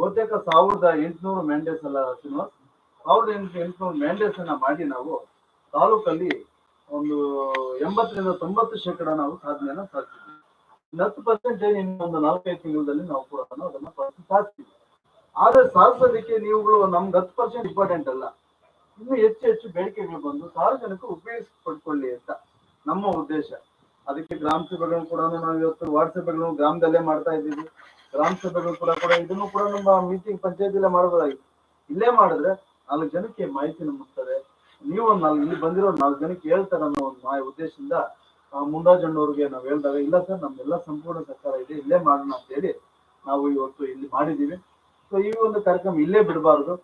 ಬಹುತೇಕ ಸಾವಿರದ ಎಂಟುನೂರು ಮ್ಯಾಂಡೇಸ್ ಅಲ್ಲ ಶ್ರೀನಿವಾಸ್? ಸಾವಿರದ ಎಂಟು ಎಂಟುನೂರು ಮ್ಯಾಂಡೇಸ್ ಅನ್ನ ಮಾಡಿ ನಾವು ತಾಲೂಕಲ್ಲಿ ಒಂದು ಎಂಬತ್ತರಿಂದ ತೊಂಬತ್ತು ಶೇಕಡ ನಾವು ಸಾಧನೆಯನ್ನ ಸಾಧಿಸಿದ್ವಿ. ಹತ್ತು ಪರ್ಸೆಂಟ್ ಇನ್ನೊಂದು ನಾಲ್ಕೈದು ತಿಂಗಳಲ್ಲಿ ನಾವು ಕೂಡ ಅದನ್ನ ಸಾಧಿಸಿದ್ವಿ. ಆದ್ರೆ ಸಾಧಿಸೋದಕ್ಕೆ ನೀವುಗಳು ನಮ್ಗೆ ಹತ್ತು ಪರ್ಸೆಂಟ್ ಇಂಪಾರ್ಟೆಂಟ್ ಅಲ್ಲ. ಇನ್ನು ಹೆಚ್ಚು ಹೆಚ್ಚು ಬೇಡಿಕೆಗಳು ಬಂದು ಸಾರ್ವಜನಿಕರು ಪಡ್ಕೊಳ್ಳಿ ಅಂತ ನಮ್ಮ ಉದ್ದೇಶ. ಅದಕ್ಕೆ ಗ್ರಾಮ ಸಭೆಗಳನ್ನು ಕೂಡ ನಾವು ಇವತ್ತು ವಾರ್ಡ್ ಸಭೆಗಳನ್ನು ಗ್ರಾಮದಲ್ಲೇ ಮಾಡ್ತಾ ಇದ್ದೀವಿ. ಗ್ರಾಮ ಸಭೆಗಳು ಕೂಡ ಕೂಡ ಇದನ್ನು ಕೂಡ ನಮ್ಮ ಮೀಟಿಂಗ್ ಪಂಚಾಯತಿಲೇ ಮಾಡಬಹುದಾಗಿತ್ತು ಇಲ್ಲೇ ಮಾಡಿದ್ರೆ ನಾಲ್ಕು ಜನಕ್ಕೆ ಮಾಹಿತಿ ಮುಟ್ತದೆ ನೀವು ಒಂದು ನಾಲ್ಕು ಇಲ್ಲಿ ಬಂದಿರೋ ನಾಲ್ಕು ಜನಕ್ಕೆ ಹೇಳ್ತಾರೆ ಅನ್ನೋ ಒಂದು ಮಾಯ ಉದ್ದೇಶದಿಂದ ಮುಂದಾಜಣ್ಣವ್ರಿಗೆ ನಾವು ಹೇಳಿದಾಗ, ಇಲ್ಲ ಸರ್, ನಮ್ಮೆಲ್ಲ ಸಂಪೂರ್ಣ ಸರ್ಕಾರ ಇದೆ, ಇಲ್ಲೇ ಮಾಡೋಣ ಅಂತ ಹೇಳಿ ನಾವು ಇವತ್ತು ಇಲ್ಲಿ ಮಾಡಿದ್ದೀವಿ. ಸೊ ಈ ಒಂದು ಕಾರ್ಯಕ್ರಮ ಇಲ್ಲೇ ಬಿಡಬಾರ್ದು.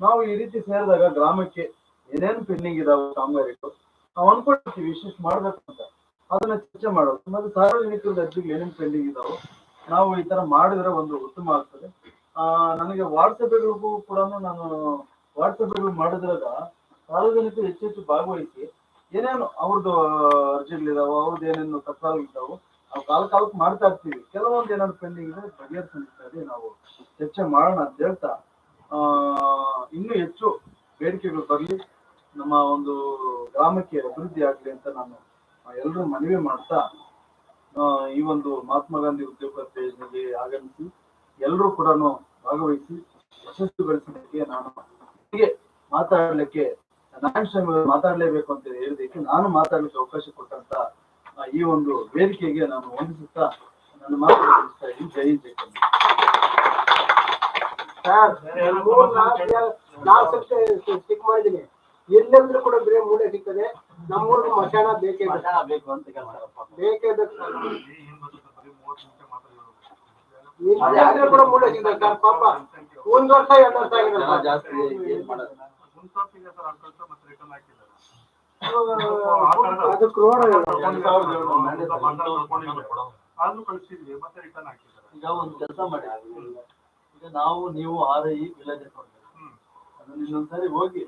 ನಾವು ಈ ರೀತಿ ಸೇರಿದಾಗ ಗ್ರಾಮಕ್ಕೆ ಏನೇನು ಪೆಂಡಿಂಗ್ ಇದಾವೆ ಕಾಮಗಾರಿಗಳು, ನಾವು ಅನ್ಕೊಂಡಿರ್ತೀವಿ ಇಷ್ಟಿಷ್ಟು ಮಾಡ್ಬೇಕು ಅಂತ. ಅದನ್ನ ಚರ್ಚೆ ಮಾಡೋದು. ಮತ್ತೆ ಸಾರ್ವಜನಿಕರ ಅರ್ಜಿಗಳು ಏನೇನು ಪೆಂಡಿಂಗ್ ಇದಾವೆ ನಾವು ಈ ತರ ಮಾಡಿದ್ರೆ ಒಂದು ಉತ್ತಮ ಆಗ್ತದೆ. ಆ, ನನಗೆ ವಾಟ್ಸಪ್ಗಳಿಗೂ ಕೂಡ ನಾನು ವಾಟ್ಸಪ್ಗಳು ಮಾಡಿದ್ರಾಗ ಸಾರ್ವಜನಿಕರು ಹೆಚ್ಚೆಚ್ಚು ಹೆಚ್ಚು ಭಾಗವಹಿಸಿ ಏನೇನು ಅವ್ರದ್ದು ಅರ್ಜಿಗಳಿದಾವೆ ಅವ್ರದ್ದು ಏನೇನು ತಪ್ಪಾಗಿದ್ದಾವೆ ನಾವು ಕಾಲ ಕಾಲಕ್ಕೆ ಮಾಡ್ತಾ ಇರ್ತೀವಿ. ಕೆಲವೊಂದು ಏನಾದ್ರು ಪೆಂಡಿಂಗ್ ಇದ್ರೆ ಬಗೆಹರಿಸಿ ನಾವು. ಚರ್ಚೆ ಮಾಡೋಣ ಅಂತ ಹೇಳ್ತಾ, ಆ, ಇನ್ನೂ ಹೆಚ್ಚು ಬೇಡಿಕೆಗಳು ಬರಲಿ. ನಮ್ಮ ಒಂದು ಗ್ರಾಮಕ್ಕೆ ಅಭಿವೃದ್ಧಿ ಆಗಲಿ ಅಂತ ನಾನು ಎಲ್ಲರೂ ಮನವಿ ಮಾಡ್ತಾ ಈ ಒಂದು ಮಹಾತ್ಮ ಗಾಂಧಿ ಉದ್ಯೋಗ ಯೋಜನೆಗೆ ಆಗಮಿಸಿ ಎಲ್ಲರೂ ಕೂಡ ಭಾಗವಹಿಸಿ ಯಶಸ್ವಿಗೊಳಿಸಲಿಕ್ಕೆ ನಾನು ಹೀಗೆ ಮಾತಾಡಲಿಕ್ಕೆ ನಾರಾಯಣ ಸ್ವಾಮಿ ಮಾತಾಡ್ಲೇಬೇಕು ಅಂತ ಹೇಳಿದಕ್ಕೆ ನಾನು ಮಾತಾಡ್ಲಿಕ್ಕೆ ಅವಕಾಶ ಕೊಟ್ಟಂತ ಈ ಒಂದು ವೇದಿಕೆಗೆ ನಾನು ವಂದಿಸುತ್ತಾ ನನ್ನ ಮಾತು ಜೈ ಜೈ ಸ್ಟಿಕ್ ಎಲ್ಲೆಂದ್ರೂ ಕೂಡ ಬೇರೆ ಮೂಳೆ ಸಿಗ್ತದೆ. ನಮ್ಮೂರ್ಗೆ ಮಶಾನ ಬೇಕೇ ಬೇಕು. ಬೇಕೇ ಬೇಕು ಅಂತ ಬೇಕೇ ಬೇಕೇ. ಸರ್. ಕೂಡ ಮೂಳೆ ಸಿಗ್ತದೆ ಸರ್ ಪಾಪ. ಒಂದ್ ವರ್ಷ ಎರಡು ವರ್ಷ ಜಾಸ್ತಿ ಏನ್ ಮಾಡೋದು? ಅದಕ್ಕೆ ರೋಡ್ ಆದ್ರೂ ಕಳಿಸಿದ್ವಿ ಮತ್ತೆ ರಿಟರ್ನ್ ಹಾಕಿದ್ದಾರೆ ಈಗ ಒಂದು ಕೆಲಸ ಮಾಡಿ. ಈಗ ನಾವು ನೀವು ಆರ್ ಐ ವಿಲೇಜ್ ಅದನ್ನ ಇನ್ನೊಂದ್ಸರಿ ಹೋಗಿ